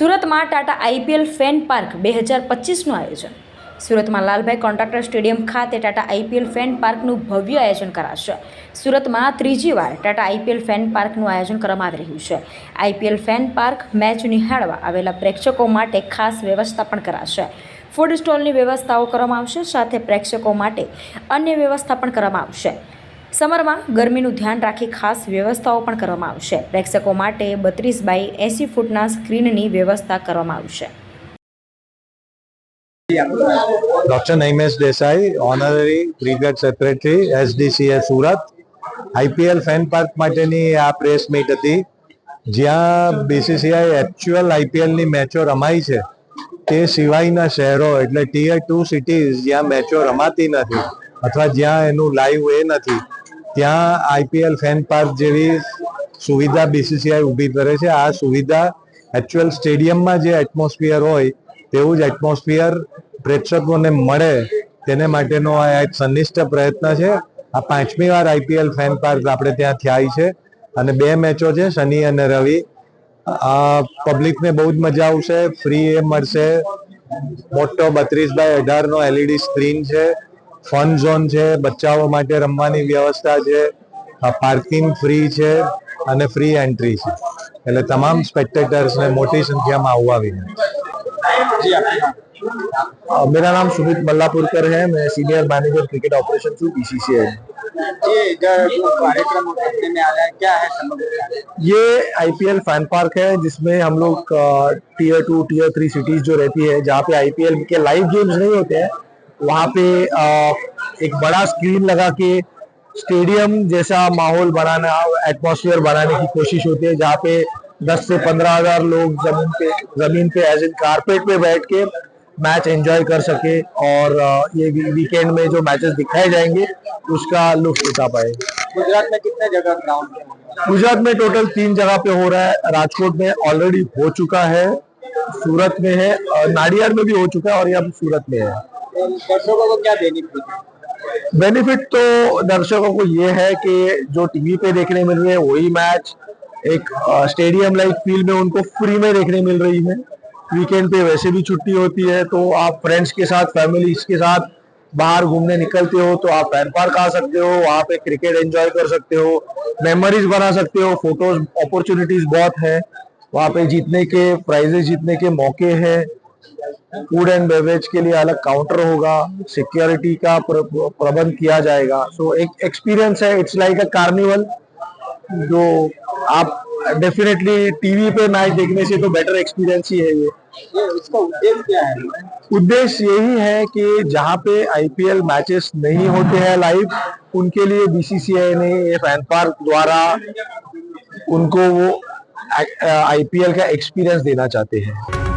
સુરતમાં Tata IPL fan park બે હજાર પચીસનું આયોજન સુરતમાં લાલભાઈ કોન્ટ્રાક્ટર સ્ટેડિયમ ખાતે ટાટા આઈપીએલ ફેન પાર્કનું ભવ્ય આયોજન કરાશે સુરતમાં ત્રીજી વાર ટાટા આઈપીએલ ફેન પાર્કનું આયોજન કરવામાં આવી રહ્યું છે આઈપીએલ ફેન પાર્ક મેચ નિહાળવા આવેલા પ્રેક્ષકો માટે ખાસ વ્યવસ્થા પણ કરાશે ફૂડ સ્ટોલની વ્યવસ્થાઓ કરવામાં આવશે સાથે પ્રેક્ષકો માટે અન્ય વ્યવસ્થા પણ કરવામાં આવશે સમરમાં ગરમીનું ધ્યાન રાખી ખાસ વ્યવસ્થાઓ પણ કરવામાં આવશે પ્રેક્ષકો માટે બત્રીસ બાય એંસી ફૂટના સ્ક્રીનની વ્યવસ્થા કરવામાં આવશે doctor Naimesh Desai honorary cricket secretary SDCA Surat IPL fan park માટેની આ પ્રેસ મીટ હતી જ્યાં બીસીસીઆઈ એકચ્યુઅલ આઈપીએલની મેચો રમાઈ છે તે સિવાયના શહેરો એટલે ટીયર ટુ સિટીઝ જ્યાં મેચો રમાતી નથી અથવા જ્યાં એનું લાઈવ એ નથી ત્યાં આઈપીએલ ફેન પાર્ક જેવી સુવિધા બીસીસીઆઈ ઊભી કરે છે આ સુવિધા એકચ્યુઅલ સ્ટેડિયમમાં જે એટમોસ્ફિયર હોય તેવું જ એટમોસ્ફિયર પ્રેક્ષકોને મળે તેને માટેનો આ એક સંનિષ્ઠ પ્રયત્ન છે આ પાંચમી વાર આઈપીએલ ફેન પાર્ક આપણે ત્યાં થયા છે અને બે મેચો છે શનિ અને રવિ પબ્લિકને બહુ જ મજા આવશે ફ્રી એ મળશે મોટો બત્રીસ બાય અઢારનો એલઈડી સ્ક્રીન છે फन जोन छे बच्चों वाटे रमवानी व्यवस्था छे पार्किंग फ्री छे अने फ्री एंट्री छे એટલે તમામ સ્પેક્ટેટર્સ ને મોટી સંખ્યામાં આવવા વિનંતી. જી હા ઓ મેરા નામ સુભીત મલ્લાપુરકર હે મે સીનિયર મેનેજર ક્રિકેટ ઓપરેશન છું બીસીસીએ. જી ગાર પ્રોગ્રામ ઓફ ટેકને મે આયા હે ક્યા હે સમજાવતે હે. યે આઈપીએલ ફાન પાર્ક હે જિસમે હમ લોગ ટિયર 2 ટિયર 3 સિટીઝ જો રહેતી હે જહા પે આઈપીએલ કે લાઇવ ગેમ્સ નહીં હોતે હે. वहाँ पे एक बड़ा स्क्रीन लगा के स्टेडियम जैसा माहौल बनाना एटमोसफियर बनाने की कोशिश होती है जहाँ पे 10 से 15,000 लोग जमीन पे जमीन पे एज इन कारपेट पे बैठ के मैच एंजॉय कर सके और ये वीकेंड में जो मैचेस दिखाए जाएंगे उसका लुक उठा पाए गुजरात में कितने जगह ग्राउंड गुजरात में टोटल तीन जगह पे हो रहा है राजकोट में ऑलरेडी हो चुका है सूरत में है नाडियार में भी हो चुका है और ये अब सूरत में है दर्शकों को क्या बेनिफिट बेनिफिट तो दर्शकों को ये है कि जो टीवी पे देखने मिल रहे हैं वही मैच एक स्टेडियम लाइक फील्ड में उनको फ्री में देखने मिल रही है वीकेंड पे वैसे भी छुट्टी होती है तो आप फ्रेंड्स के साथ फैमिली के साथ बाहर घूमने निकलते हो तो आप पैन पार्क आ सकते हो वहाँ पे क्रिकेट एंजॉय कर सकते हो मेमोरीज बना सकते हो फोटोज अपॉर्चुनिटीज बहुत है वहाँ पे जीतने के प्राइजेस जीतने के मौके हैं फूड एंड बेवरेज के लिए अलग काउंटर होगा सिक्योरिटी का प्र, प्रबंध किया जाएगा सो so, एक एक्सपीरियंस है इट्स लाइक अ कार्निवल जो आप डेफिनेटली टीवी पे मैच देखने से तो बेटर एक्सपीरियंस ही है ये इसका उद्देश्य क्या है उद्देश्य यही है कि जहाँ पे आईपीएल मैचेस नहीं होते हैं लाइव उनके लिए बीसीसीआई ने फैन पार्क द्वारा उनको वो आईपीएल का एक्सपीरियंस देना चाहते हैं